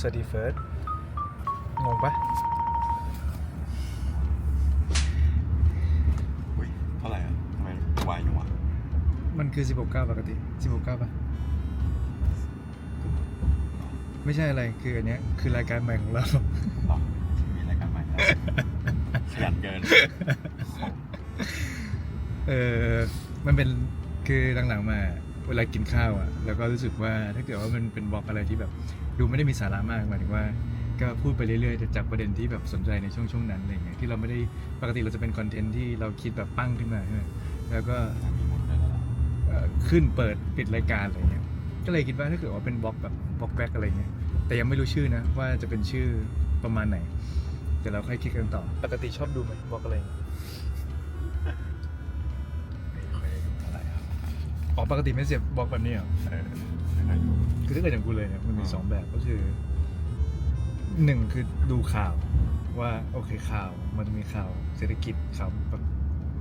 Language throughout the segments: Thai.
สวัสดีเฟิร์สงงปะอุ้ยเท่าไหร่อะทำไมวายอยู่วะมันคือ 16ก้าปกติ 16ก้าปะไม่ใช่อะไรคืออันเนี้ยคือรายการใหม่ของเรา หรอมีรายการใหม่แล้วขยันเกินเออมันเป็นคือหลังๆมา เวลากินข้าวอะ แล้วก็รู้สึกว่าถ้าเกิดว่ามันเป็นบล็อกอะไรที่แบบ ดูไม่ได้มีสาระมากหมายถึงว่า ก็พูดไปเรื่อยๆแต่จากประเด็นที่แบบสนใจในช่วงช่วงๆนั้นอะไรเงี้ยที่เราไม่ได้ปกติเราจะเป็นคอนเทนต์ที่เราคิดแบบปั้งขึ้นมาใช่ไหมแล้วก็มีหมดเลยแล้วล่ะเอ่อขึ้นเปิดปิดรายการอะไรเงี้ยก็เลยคิดว่าถ้าเกิดว่าเป็นบล็อกแบบบล็อกแบ็กอะไรเงี้ยแต่ยังไม่รู้ชื่อนะว่าจะเป็นชื่อประมาณไหนเดี๋ยวเราค่อยคิดกันต่อ ปกติชอบดูไหมบล็อกอะไรเงี้ยไม่เคยดูเท่าไหร่ครับอ๋อปกติไม่เสียบบล็อกแบบนี้เหรอ เออ ไม่เคยดูคือถ้าเกิดอย่างกูเลยเนี่ยมันมีอ่าสองแบบก็คือหนึ่งคือดูข่าวว่าโอเคข่าวมันจะมีข่าวเศรษฐกิจข่าวแบบ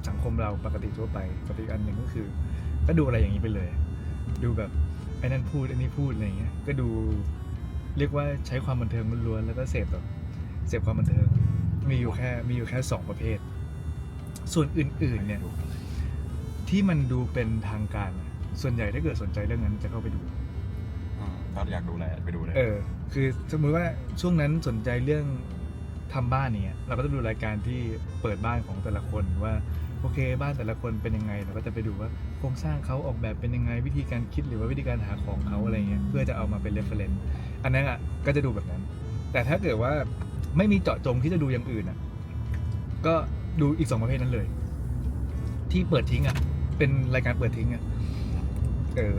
สังคมเราปกติทั่วไปกับอีกอันหนึ่งก็คือ ก็ดูอะไรอย่างนี้ไปเลย ดูแบบไอ้นั่นพูดไอ้นี่พูดอะไรอย่างเงี้ยก็ดูเรียกว่าใช้ความบันเทิงล้วนๆแล้วก็เสพแบบเสพความบันเทิงมีอยู่แค่มีอยู่แค่สองประเภท ส่วนอื่นๆเนี่ยดูอะไรที่มันดูเป็นทางการอะส่วนใหญ่ถ้าเกิดสนใจเรื่องนั้นจะเข้าไปดูอืม ถ้าอยากดูอะไรไปดูเลยเออ คือสมมติว่าช่วงนั้นสนใจเรื่องทำบ้านเนี่ยเราก็จะดูรายการที่เปิดบ้านของแต่ละคนว่าโอเค บ้านแต่ละคนเป็นยังไงเราก็จะไปดูว่าโครงสร้างเขาออกแบบเป็นยังไงวิธีการคิดหรือว่าวิธีการหาของเขาอะไรเงี้ยเพื่อจะเอามาเป็น reference อันนั้นอะก็จะดูแบบนั้น แต่ถ้าเกิดว่าไม่มีเจาะจงที่จะดูอย่างอื่นอะก็ดูอีกสองประเภทนั้นเลย ที่เปิดทิ้งอะเป็นรายการเปิดทิ้งอะเออ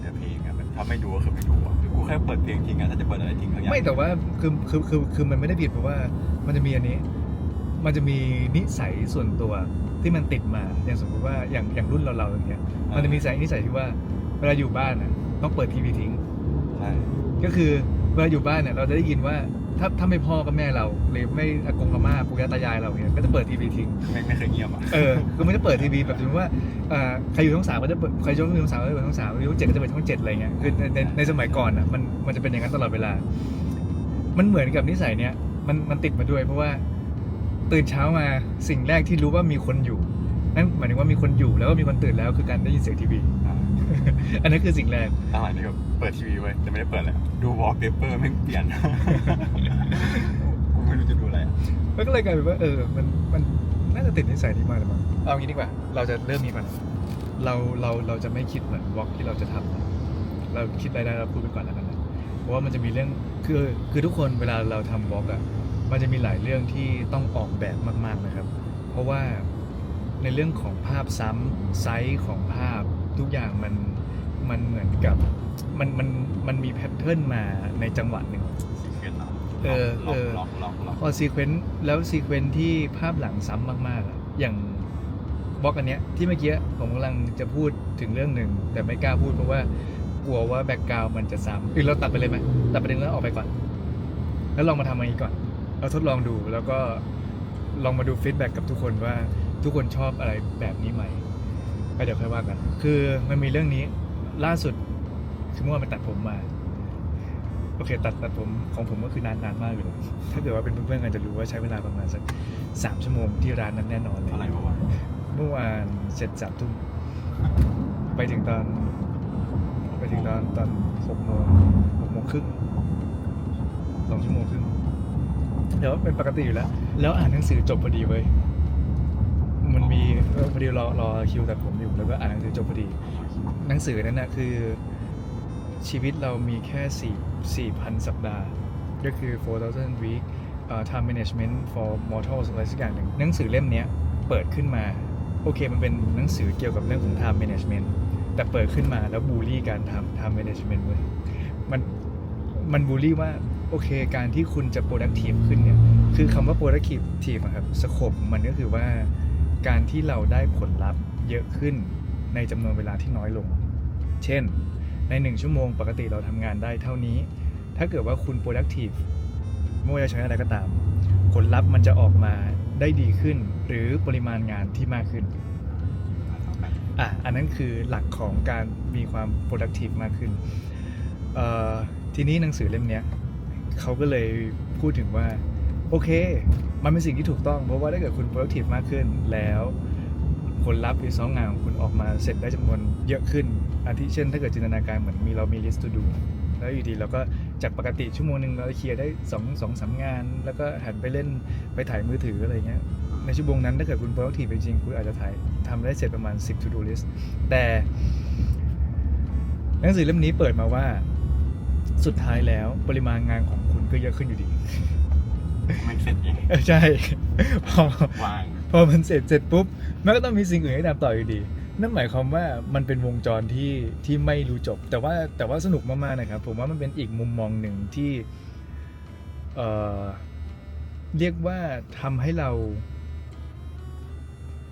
เปิดแต่เพลงอะมันถ้าไม่ดูก็คือไม่ดูอะคือกูแค่เปิดเพลงทิ้งอะถ้าจะเปิดอะไรทิ้งก็อย่างไม่แต่ว่าคือคือคือคือมันไม่ได้ผิดเพราะว่ามันจะมีอันนี้ มันจะมีนิสัยส่วนตัวที่มันติดมาอย่างสมมติว่าอย่างอย่างรุ่นเราเราอย่างเงี้ยมันจะมีนิสัยนิสัยที่ว่าเวลาอยู่บ้านน่ะต้องเปิดทีวีทิ้งใช่ก็คือเวลาอยู่บ้านเนี่ยเราจะได้ยินว่าถ้าถ้าไม่พ่อก็แม่เราหรือไม่อากงอาม่าปู่ย่าตายายเราเนี่ยก็จะเปิดทีวีทิ้งไม่ไม่เคยเงียบอะเออคือมันจะเปิดทีวีแบบสมมติว่าเอ่อใครอยู่ช่องสามก็จะเปิดใครอยู่ช่องสามก็จะเปิดช่องสามอยู่ช่องเจ็ดก็จะเปิดช่องเจ็ดอะไรเงี้ยคือในในในสมัยก่อนอะมันมันจะเป็นอย่างนั้นตลอดเวลา มันเหมือนกับนิสัยเนี้ยมันมันติดมาด้วย เพราะว่าตื่นเช้ามาสิ่งแรกที่รู้ว่ามีคนอยู่นั่นหมายถึงว่ามีคนอยู่แล้วก็มีคนตื่นแล้วคือการได้ยินเสียงทีวี อ่าอันนั้นคือสิ่งแรกตั้งหลังนี่ก็เปิดทีวีไว้แต่ไม่ได้เปิดเลยดูวอลเปเปอร์แม่งเปลี่ยน กูไม่รู้จะดูอะไรอะแล้วก็เลยกลายเป็นว่าเออมันมันน่าจะติดนิสัยนี้มากเลยมั้งเอางี้ดีกว่า เราจะเริ่มนี้ก่อนเราเราเราจะไม่คิดเหมือนวอล์กที่เราจะทำเราคิดอะไรได้เราพูดไปก่อนแล้วกันนะเพราะว่ามันจะมีเรื่องคือคือทุกคนเวลาเราทำวอล์กอะมันจะมีหลายเรื่องที่ต้องออกแบบมาก ๆนะครับ เพราะว่าในเรื่องของภาพซ้ำไซส์ของภาพ ทุกอย่างมันมันเหมือนกับมันมันมันมีแพทเทิร์นมาในจังหวะหนึ่งซีเควนต์เหรอเออล็อกเออล็อกล็อกล็อกพอซีเควนต์แล้วซีเควนต์ที่ภาพหลังซ้ำมากๆอะอย่างบล็อกอันเนี้ยที่เมื่อกี้ผมกำลังจะพูดถึงเรื่องหนึ่ง แต่ไม่กล้าพูดเพราะว่ากลัวว่าแบ็กกราวมันจะซ้ำหรือเราตัดไปเลยไหมตัดประเด็นแล้วออกไปก่อน แล้วลองมาทำอันนี้ก่อน เราทดลองดูแล้วก็ลองมาดูฟีดแบ็กกับทุกคนว่าทุกคนชอบอะไรแบบนี้ไหม ก็เดี๋ยวค่อยว่ากัน คือมันมีเรื่องนี้ล่าสุดคือเมื่อวานไปตัดผมมา โอเค ตัดตัดผมของผมก็คือนานนานมากเลยถ้าเกิดว่าเป็นเพื่อนๆกันจะรู้ว่าใช้เวลาประมาณสักสามชั่วโมงที่ร้านนั้นแน่นอนเลยอะไรวะวะเมื่อวานเสร็จสามทุ่มไปถึงตอน ไปถึงตอนตอนหกโมงหกโมงครึ่งสองชั่วโมงครึ่งเดี๋ยวาเป็นปกติอยู่แล้ว แล้วอ่านหนังสือจบพอดีเว้ย มันมีพอดีรอรอคิวแตัดผมอยู่แล้วก็อ่านหนังสือจบพอดี หนังสือนั้นนะคือ ชีวิตเรามีแค่สี่สี่พันสัปดาห์ ก็คือ 4,000 week เอ่อ time management for mortals อะไรสักอย่างหนึ่งหนังสือเล่มนี้เปิดขึ้นมา โอเคมันเป็นหนังสือเกี่ยวกับเรื่องของ time management แต่เปิดขึ้นมาแล้วบูลลี่การทำ time management เว้ยมันมันบูลลี่ว่าโอเคการที่คุณจะ productive ขึ้นเนี่ย คือคำว่า productive ครับสโคปมันก็คือว่า การที่เราได้ผลลัพธ์เยอะขึ้นในจำนวนเวลาที่น้อยลง เช่น ในหนึ่งชั่วโมงปกติเราทำงานได้เท่านี้ ถ้าเกิดว่าคุณ productive ไม่ว่าจะใช้อะไรก็ตาม ผลลัพธ์มันจะออกมาได้ดีขึ้น หรือปริมาณงานที่มากขึ้นอะอันนั้นคือหลักของการมีความ productive มากขึ้น ทีนี้หนังสือเล่มนี้เขาก็เลยพูดถึงว่า โอเค มันเป็นสิ่งที่ถูกต้อง เพราะว่าถ้าเกิดคุณ productive มากขึ้นแล้วผลลัพธ์รีซอสงานของคุณออกมาเสร็จได้จำนวนเยอะขึ้นอาทิเช่น ถ้าเกิดจินตนาการเหมือนมีเรามี list to do แล้วอยู่ดีเราก็จากปกติชั่วโมงหนึ่งเราเคลียร์ได้สองสองสามงาน แล้วก็หันไปเล่นไปถ่ายมือถืออะไรเงี้ยในชั่วโมงนั้นถ้าเกิดคุณ productive จริงๆคุณอาจจะถ่ายทำได้เสร็จประมาณ 10 to do list แต่หนังสือเล่มนี้เปิดมาว่าสุดท้ายแล้วปริมาณงานของคุณก็เยอะขึ้นอยู่ดี ไม่เสร็จเองเออใช่ พอว่าง พอมันเสร็จเสร็จปุ๊บมันก็ต้องมีสิ่งอื่นให้ทำต่ออยู่ดี นั่นหมายความว่ามันเป็นวงจรที่ที่ไม่รู้จบ แต่ว่าแต่ว่าสนุกมากๆนะครับ ผมว่ามันเป็นอีกมุมมองหนึ่งที่เอ่อเรียกว่าทำให้เรา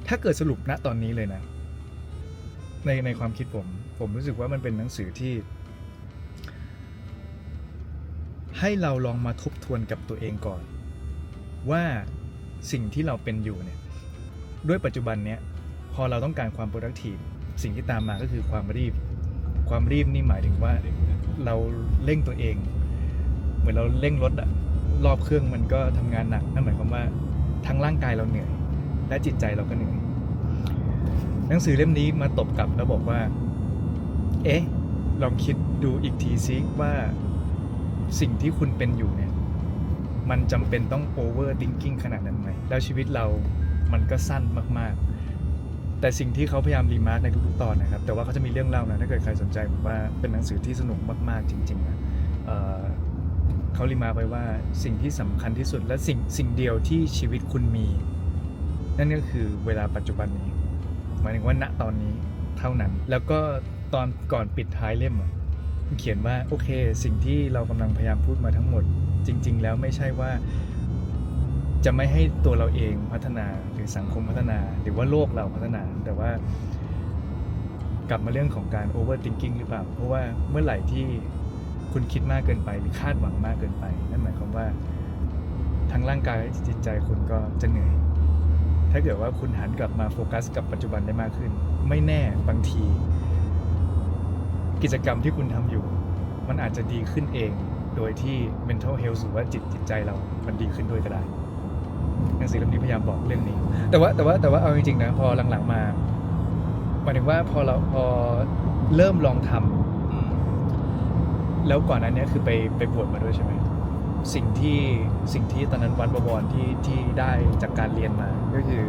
ถ้าเกิดสรุปณตอนนี้เลยนะ ในในความคิดผม ผมรู้สึกว่ามันเป็นหนังสือที่ ให้เราลองมาทบทวนกับตัวเองก่อน ว่าสิ่งที่เราเป็นอยู่เนี่ยด้วยปัจจุบันเนี้ยพอเราต้องการความ productive สิ่งที่ตามมาก็คือความรีบ ความรีบนี่หมายถึงว่าเราเร่งตัวเอง เหมือนเราเร่งรถอะรอบเครื่องมันก็ทำงานหนักนั่นหมายความว่าทั้งร่างกายเราเหนื่อย และจิตใจเราก็เหนื่อย หนังสือเล่มนี้มาตบกลับแล้วบอกว่า เอ๊ะ ลองคิดดูอีกทีซิว่าสิ่งที่คุณเป็นอยู่เนี่ย มันจำเป็นต้อง over thinking ขนาดนั้นไหมแล้วชีวิตเรามันก็สั้นมากๆ แต่สิ่งที่เขาพยายามรีมาร์กในทุกๆตอนนะครับ แต่ว่าเขาจะมีเรื่องเล่านะ ถ้าเกิดใครสนใจผมว่าเป็นหนังสือที่สนุกมากๆ จริงๆนะเเขารีมาร์กไว้ว่าสิ่งที่สำคัญที่สุดและสิ่งสิ่งเดียวที่ชีวิตคุณมี นั่นก็คือเวลาปัจจุบันนี้ หมายถึงว่าณตอนนี้เท่านั้น แล้วก็ตอนก่อนปิดท้ายเล่มเขียนว่าโอเค สิ่งที่เรากำลังพยายามพูดมาทั้งหมด จริง ๆ แล้วไม่ใช่ว่าจะไม่ให้ตัวเราเองพัฒนาหรือสังคมพัฒนา หรือว่าโลกเราพัฒนา แต่ว่ากลับมาเรื่องของการ overthinking หรือเปล่า เพราะว่าเมื่อไหร่ที่คุณคิดมากเกินไป หรือคาดหวังมากเกินไป นั่นหมายความว่าทั้งร่างกายและจิตใจคุณก็จะเหนื่อย ถ้าเกิดว่าคุณหันกลับมาโฟกัสกับปัจจุบันได้มากขึ้น ไม่แน่บางที กิจกรรมที่คุณทำอยู่ มันอาจจะดีขึ้นเอง โดยที่ mental health หรือว่าจิตจิตใจเรา มันดีขึ้นด้วยก็ได้หนังสือเล่มนี้พยายามบอกเรื่องนี้ แต่ว่าแต่ว่าแต่ว่าเอาจริงๆนะพอหลังๆมาหมายถึงว่าพอเราพอเริ่มลองทำอืมแล้วก่อนอันเนี้ยคือไปไปบวชมาด้วยใช่ไหมสิ่งที่สิ่งที่ตอนนั้นวัดบวรที่ที่ได้จากการเรียนมา ก็คือ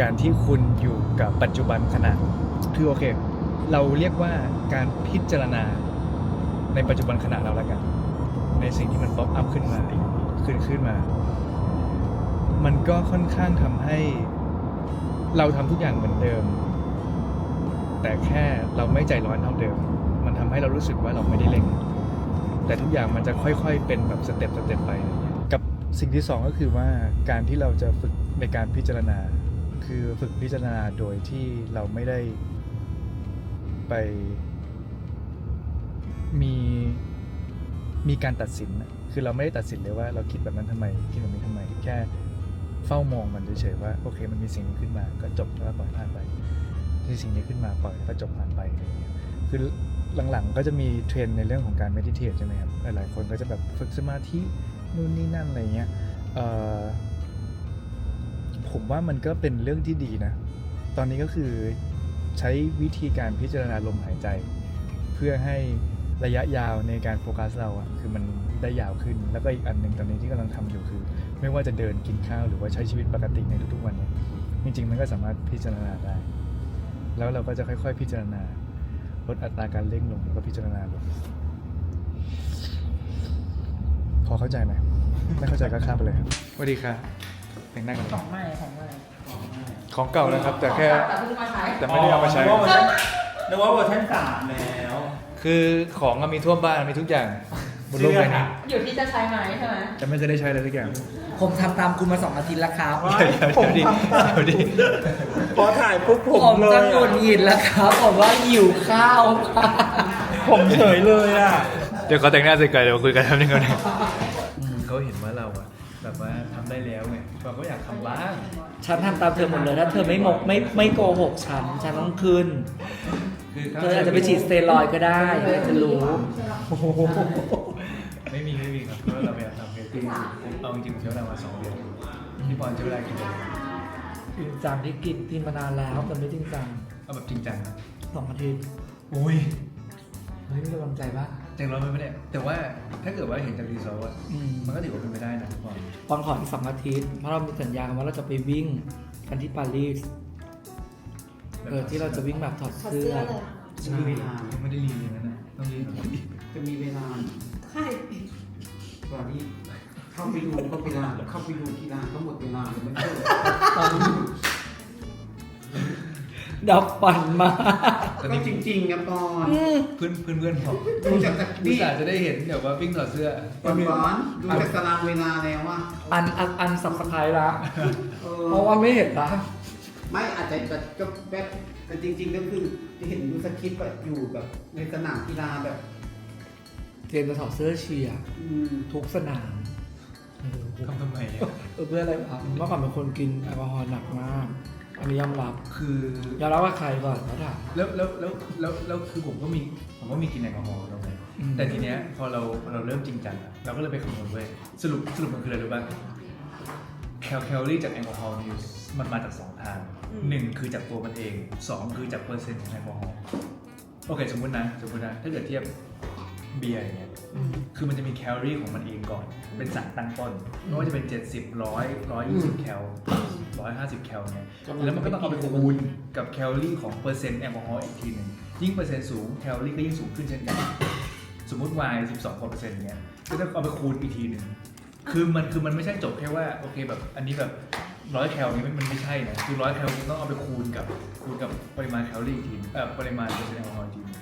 การที่คุณอยู่กับปัจจุบันขณะคือโอเค เราเรียกว่าการพิจารณาในปัจจุบันขณะเราแล้วกัน ในสิ่งที่มันป๊อปอัพขึ้นมาขึ้นขึ้นมา มันก็ค่อนข้างทำให้เราทำทุกอย่างเหมือนเดิม แต่แค่เราไม่ใจร้อนเท่าเดิม มันทำให้เรารู้สึกว่าเราไม่ได้เร่ง แต่ทุกอย่างมันจะค่อยๆ เป็นแบบสเต็ปสเต็ปไป กับสิ่งที่สองก็คือว่าการที่เราจะฝึกในการพิจารณา คือฝึกพิจารณาโดยที่เราไม่ได้ไปมี มีการตัดสินนะคือเราไม่ได้ตัดสินเลยว่าเราคิดแบบนั้นทำไมคิดแบบนี้ทำไม แค่เฝ้ามองมันเฉยๆว่าโอเค มันมีสิ่งนี้ขึ้นมาก็จบแล้วปล่อยผ่านไปมีสิ่งนี้ขึ้นมาปล่อยแล้วก็จบผ่านไปอะไรเงี้ยคือหลังๆก็จะมีเทรนในเรื่องของการ meditate ใช่ไหมครับหลายๆคนก็จะแบบฝึกสมาธินู่นนี่นั่นอะไรเงี้ยผมว่ามันก็เป็นเรื่องที่ดีนะ ตอนนี้ก็คือใช้วิธีการพิจารณาลมหายใจ เพื่อให้ ระยะยาวในการโฟกัสเราอะคือมันได้ยาวขึ้น แล้วก็อีกอันหนึ่งตอนนี้ที่กำลังทำอยู่คือ ไม่ว่าจะเดินกินข้าวหรือว่าใช้ชีวิตปกติในทุกๆวันเนี่ยจริงๆ มันก็สามารถพิจารณาได้ แล้วเราก็จะค่อยๆ พิจารณาลดอัตราการเร่งลงแล้วก็พิจารณาลงพอเข้าใจไหมไม่เข้าใจก็ข้ามไปเลยครับสวัสดีค่ะแต่งหน้ากันของใหม่ของใหม่ของเก่านะครับ แต่แค่แต่เพิ่งมาใช้แต่ไม่ได้เอามาใช้นึกว่าเวอร์ชันนึกว่าเวอร์ชันสามแล้ว คือของอะมีทั่วบ้านมีทุกอย่างบนโลกใบนี้อยู่ที่จะใช้ไหมใช่ไหมแต่ไม่เคยได้ใช้เลยทุกอย่างผมทำตามคุณมาสองอาทิตย์แล้วครับว้าเดี๋ยวเดี๋ยวดิเดี๋ยวดิพอถ่ายปุ๊บผมผมเลจะยหงุดหงิดแล้วครับผมว่าหิวข้าวมากผมเฉยเลยอะ เดี๋ยวขอแต่งหน้าเสร็จก่อนเดี๋ยวคุยกันแป๊บนึงก่อนนะเขาเห็นว่าเราอะแบบว่าทำได้แล้วไงเราก็อยากทำบ้างฉันทำตามเธอหมดเลยถ้าเธอไม่หมกไม่ไม่โกหกฉันฉันต้องขึ้น คือเธออาจจะไปฉีดสเตียรอยด์ก็ได้ใครจะรู้เราพยายามทำเฮลตี้เอาจริงๆผมใช้เวลามาสองเดือนพี่ปอนใช้เวลากี่เดือนจริงจังที่กินกินมานานแล้วแต่ไม่จริงจังเอาแบบจริงจังนะสองอาทิตย์อุ้ยเฮ้ยมีกำลังใจปะเจ๋งร้อยไหมเนี่ยแต่ว่าถ้าเกิดว่าเห็นจากรีซอร์อะอืมมันก็ถือว่าเป็นไปได้นะพี่ปอนปอนขออีกสองอาทิตย์เพราะเรามีสัญญากันว่าเราจะไปวิ่งกันที่ปารีส เออที่เราจะวิ่งแบบถอดถอดเสื้เสื้ออเลย ใช่ยังไม่ได้รีเลยนะต้องรีบจะมีเวลาใช่ตอนนี้เข้าไปดูก็เวลาเข้าไปดูกีฬาก็หมดเวลาเลยไม่เจอดับปั่นมาแต่ก็จจริงริงๆครับตอนๆเพื่อนเพื่อนเพื่อนบอกดูจากจากวินี่สาจะได้เห็นเดี๋ยวว่าวิ่งถอดเสื้อตอนบอนดูจากตารางเวลาแล้วว่าอันอันอันสับสไครละเอเพอราะว่าไม่เห็นละ ไม่อาจจะแบบก็แบบแต่จริง ๆ ก็คือจะเห็นดูสคริปต์แบบอยู่แบบในสนามกีฬาแบบเจมส์จะถอดเสื้อเชียร์อืม ทุกสนามเออทำทำไมอะเออเพื่ออะไรวะเมื่อก่อนเป็นคนกินแอลกอฮอล์หนักมาก อันนี้ยอมรับคือยอมรับว่าใครก่อนเขาถาม แล้วแล้วแล้วแล้วแล้วคือผมก็มีผมก็มีกินแอลกอฮอล์ตรงนี้อืม แต่ทีเนี้ยพอเราพอเราเริ่มจริงจังอะเราก็เลยไปคำนวณเว้ยสรุปสรุปมันคืออะไรรู้ป่ะ แคลแคลอรี่จากแอลกอฮอล์เนี่ยมันมาจากสองทางหนึ่งคือจากตัวมันเองสองคือจากเปอร์เซ็นต์ของแอลกอฮอล์โอเคสมมตินะสมมตินะถ้าเกิดเทียบเบียร์อย่างเงี้ยคือมันจะมีแคลอรี่ของมันเองก่อน เป็นสารตั้งต้นไม่ว่าจะเป็น 70 100 120 แคล 150 แคลเนี่ย แล้วมันก็ต้องเอาไปคูณกับแคลอรี่ของเปอร์เซ็นต์แอลกอฮอล์อีกทีหนึ่งยิ่งเปอร์เซ็นต์สูงแคลอรี่ก็ยิ่งสูงขึ้นเช่นกัน สมมุติ y 12กว่าเปอร์เซ็นต์เนี้ยก็ต้องเอาไปคูณอีกทีหนึ่ง คือมันคือมันไม่ใช่จบแค่ว่าโอเคแบบอันนี้แบบร้อยแคลนี้มันมันไม่ใช่นะคือร้อยแคลนี้ต้องเอาไปคูณกับคูณกับปริมาณแคลอรี่อีกทีเอ่อปริมาณเปอร์เซ็นต์แอลกอฮอล์อีกทีหนึ่ง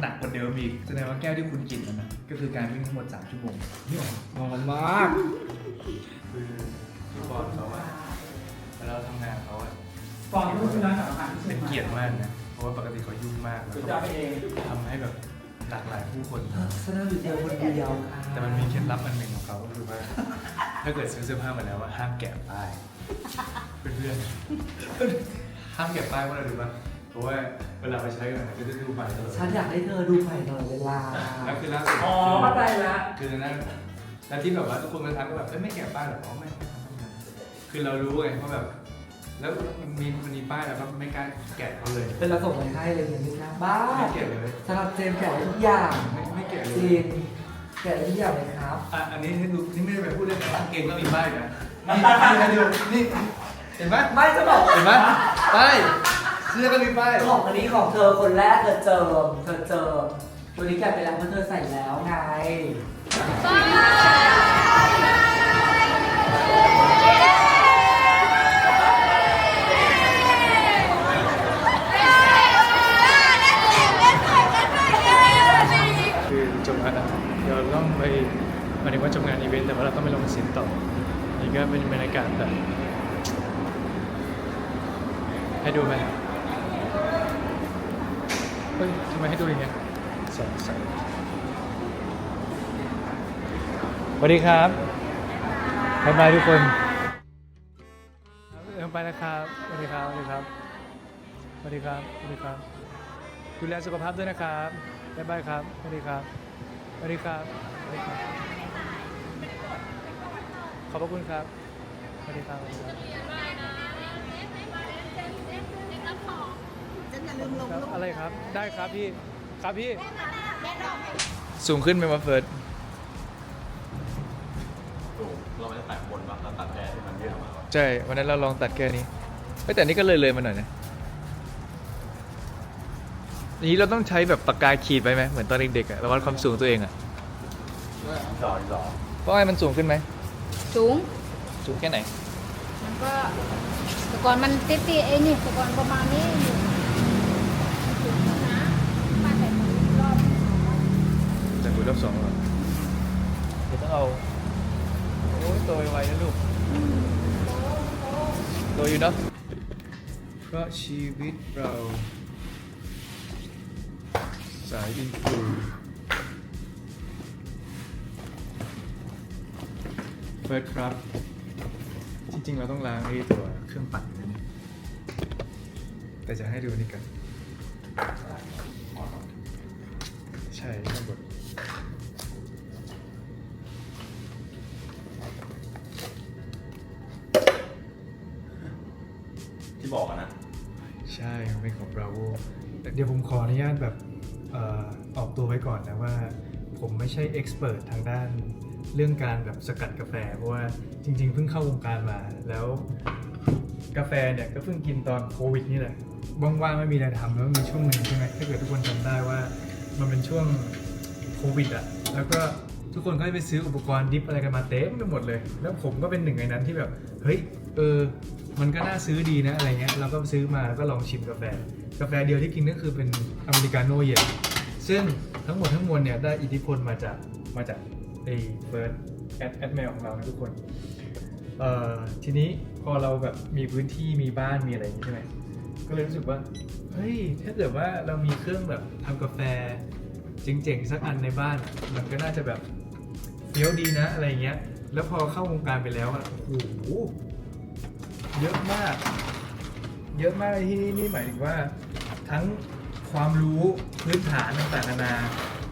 หนักกว่าเดิมอีกแสดงว่าแก้วที่คุณกินนั้นนะก็คือการวิ่งทั้งหมด3ชั่วโมงนี่หรอหอมมากคือพี่บอลเขาอะเวลาเราทำงานเขาอะฟอนรูปนะสำคัญเป็นเกียรติมากนะเพราะว่าปกติเขายุ่งมากแล้วคุณก็จะไปเองทำให้แบบ หลากหลายผู้คนฉันนั่งอยู่เดียวคนเดียวค่ะแต่มันมีเคล็ดลับอันหนึ่งของเขาก็คือว่า ถ้าเกิดซื้อเสื้อผ้ามาแล้วว่าห้ามแกะป้ายเพื่อนๆห้ามแกะป้ายเพราะอะไรรู้ป่ะเพราะว่าเวลาไปใช้กันก็จะดูใหม่ตลอดฉันอยากให้เธอดูใหม่ตลอดเวลาแล้วคือล่าสุดอ๋อเข้าใจละคือนั่นแล้วที่แบบว่าทุกคนมาทักก็แบบเอ้ยไม่แกะป้ายหรออ๋อไม่ไม่ไม่ไม่คือเรารู้ไงว่าแบบ แล้วมันมีมันมีป้ายแล้วก็ไม่กล้าแกะเขาเลยเป็นเราส่งไปให้เลยอย่างนี้นะบ้าไม่แกะเลยสำหรับเจมส์แกะได้ทุกอย่างไม่ไม่แกะเลจยริงแกะได้ทุกอย่างเลยครับ อะอันนี้ให้ดูนี่ไม่ได้ไปพูดเล่นนะกางเกงก็มีป้ายนะนี่นี่นะดูนี่เห็นไหมไม่จะบอกเห็นไหมป้ายเสื้อก็มีป้ายของอันนี้ของเธอคนแรกเธอเจอเธอเจอตัวนี้แกะไปแล้วเพราะเธอใส่แล้วไง คือจบงานแล้วเดี๋ยวเราต้องไปหมายถึงว่าจบงานอีเวนต์แต่ว่าเราต้องไปลงเสียงต่อ นี่ก็เป็นบรรยากาศแบบ ให้ดูไหมเฮ้ยทำไมให้ดูอย่างเงี้ยสงสามสวัสดีครับบ๊ายบายทุกคนเออไปนะครับสวัสดีครับ สวัสดีครับ สวัสดีครับ สวัสดีครับ ดูแลสุขภาพด้วยนะครับบ๊ายบายครับ สวัสดีครับ สวัสดีครับ สวัสดีครับ ขอบพระคุณครับ สวัสดีครับ สวัสดีครับ จะอย่า ลืมลงครับรูปอะไรครับได้ครับพี่ครับพี่สูงขึ้นไหมมาเฟิร์สถูกเราไม่ได้ตัดบนวะเราตัดแอร์ที่มันเยอะมากวะใช่ วันนั้นเราลองตัดแค่นี้เฮ้ยแต่นี่ก็เลยเลยมาหน่อยนะอย่างนี้เราต้องใช้แบบปากกาขีดไปไหมเหมือนตอนเด็กๆอะเราวัดความสูงตัวเองอะสองสองเพราะไอ้มันสูงขึ้นไหมสูง สูงแค่ไหนมันก็แต่ก่อนมันติดๆเองนี่แต่ก่อนประมาณนี้อยู่สูงนะบ้านแต่รอบ แต่คุย รอบสองแล้วเดี๋ยวต้องเอา โอ้ยโตไวๆนะลูกโตอยู่เนาะเพราะชีวิตเรา สายอินฟูเฟิร์สครับ จริงๆ เราต้องล้างไอ้ตัวเครื่องปั่นนะเนี่ยแต่จะให้ดูนี่กัน ใช่ข้างบน เป็นของ Bravo เดี๋ยวผมขออนุญาตแบบเอ่อออกตัวไว้ก่อนนะว่า ผมไม่ใช่เอ็กซ์เพรสทางด้านเรื่องการแบบสกัดกาแฟ เพราะว่าจริงๆ เพิ่งเข้าวงการมาแล้วกาแฟเนี่ยก็เพิ่งกินตอนโควิดนี่แหละว่างๆไม่มีอะไรทำแล้วมีช่วงหนึ่งใช่ไหมถ้าเกิดทุกคนจำได้ว่า มันเป็นช่วงโควิดอะแล้วก็ทุกคนก็ไปซื้ออุปกรณ์ดิฟอะไรกันมาเต็มไปหมดเลย แล้วผมก็เป็นหนึ่งในนั้นที่แบบเฮ้ย เออ มันก็น่าซื้อดีนะอะไรเงี้ยเราก็ซื้อมาแล้วก็ลองชิมกาแฟ กาแฟเดียวที่กินก็คือเป็นอเมริกาโน่เย็นซึ่งทั้งหมดทั้งมวลเนี่ยได้อิทธิพลมาจากมาจากไอ้เฟิร์สแอดแอดแมวของเรานะทุกคนเอ่อทีนี้พอเราแบบมีพื้นที่มีบ้านมีอะไรอย่างงี้ใช่ไหมก็เลยรู้สึกว่าเฮ้ยถ้าเกิดว่าเรามีเครื่องแบบทำกาแฟเจ๋งๆสักอันในบ้าน มันก็น่าจะแบบเฟี้ยวดีนะอะไรเงี้ย แล้วพอเข้าวงการไปแล้วอะโอ้โห เยอะมาก เยอะมากที่นี่นี่หมายถึงว่า ทั้งความรู้พื้นฐานต่างๆนานา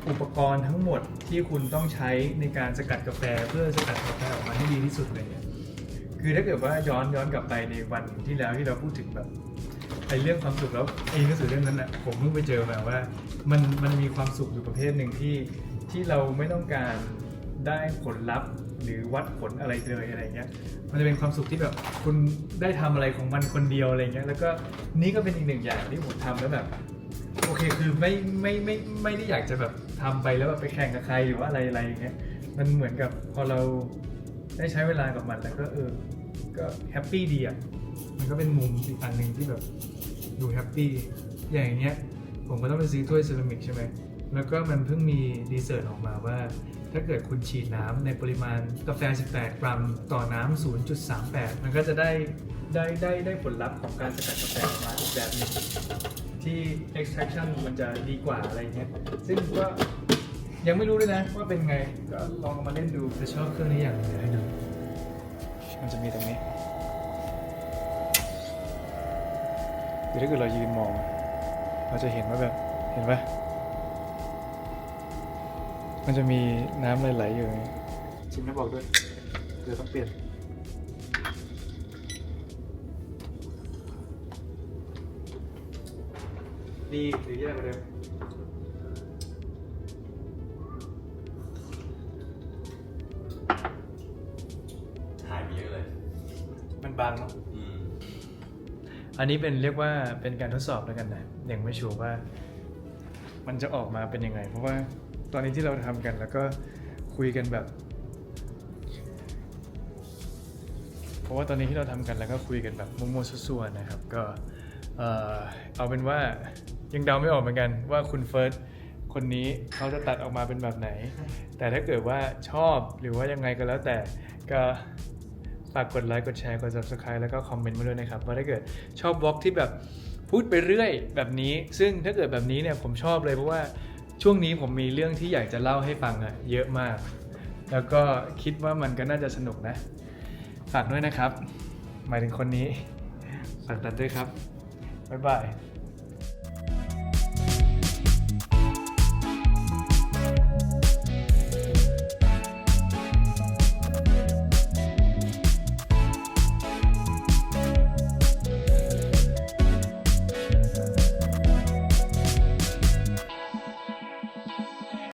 อุปกรณ์ทั้งหมดที่คุณต้องใช้ในการสกัดกาแฟเพื่อสกัดกาแฟออกมาให้ดีที่สุดเลยเนี่ยคือถ้าเกิดว่าย้อนย้อนกลับไปในวันที่แล้วที่เราพูดถึงแบบไอ้เรื่องความสุขแล้วไอ้หนังสือเล่มนั้นอะผมเพิ่งไปเจอมาว่า มันมันมีความสุขอยู่ประเภทหนึ่งที่ที่เราไม่ต้องการได้ผลลัพธ์ หรือวัดผลอะไรเลยอะไรเงี้ย มันจะเป็นความสุขที่แบบคุณได้ทำอะไรของมันคนเดียวอะไรเงี้ย แล้วก็นี่ก็เป็นอีกหนึ่งอย่างที่ผมทำแล้วแบบ โอเคคือไม่ไม่ไม่ไม่ได้อยากจะแบบทำไปแล้วแบบไปแข่งกับใครหรือว่าอะไรอะไรอย่างเงี้ย มันเหมือนกับพอเราได้ใช้เวลากับมันแล้วก็เออ ก็แฮปปี้ดีอะ มันก็เป็นมุมอีกอันหนึ่งที่แบบดูแฮปปี้อย่างเงี้ย ผมก็ต้องไปซื้อถ้วยเซรามิกใช่ไหม แล้วก็มันเพิ่งมีรีเสิร์ออกมาว่า ถ้าเกิดคุณฉีดน้ำในปริมาณกาแฟ 18 กรัม ต่อน้ำ 0.38 มันก็จะได้ได้ได้ได้ผลลัพธ์ของการสกัดกาแฟออกมาอีกแบบหนึงที่ extraction มันจะดีกว่าอะไรเงี้ย ซึ่งก็ยังไม่รู้เลยนะว่าเป็นไง ก็ลองเอามาเล่นดูจะชอบเครื่องนี้อย่างหนึงเดี๋ยวให้ดู มันจะมีตรงนี้คือถ้าเกิดเรายืนมอง เราจะเห็นว่าแบบ เห็นปะ มันจะมีน้ำไหลๆอยู่ชิมน้ำบอกด้วย เดี๋ยวต้องเปลี่ยน ดีหรือแย่กว่าเดิมหายไปเยอะเลย มันบางเนาะอืม อันนี้เป็นเรียกว่าเป็นการทดสอบแล้วกันนะยังไม่ชัวร์ว่า มันจะออกมาเป็นยังไง เพราะว่า ตอนนี้ที่เราทำกันแล้วก็คุยกันแบบ เพราะว่าตอนนี้ที่เราทำกันแล้วก็คุยกันแบบมั่วๆซั่วๆนะครับ ก็เอ่อเอาเป็นว่ายังเดาไม่ออกเหมือนกันว่าคุณเฟิร์สคนนี้เขาจะตัดออกมาเป็นแบบไหน แต่ถ้าเกิดว่าชอบหรือว่ายังไงก็แล้วแต่ก็ฝากกดไลค์กดแชร์กด subscribe แล้วก็คอมเมนต์มาด้วยนะครับว่าถ้าเกิดชอบบล็อกที่แบบพูดไปเรื่อยแบบนี้ ซึ่งถ้าเกิดแบบนี้เนี่ยผมชอบเลยเพราะว่า ช่วงนี้ผมมีเรื่องที่อยากจะเล่าให้ฟังอะเยอะมาก แล้วก็คิดว่ามันก็น่าจะสนุกนะ ฝากด้วยนะครับ หมายถึงคนนี้ ฝากตัดด้วยครับ บ๊ายบาย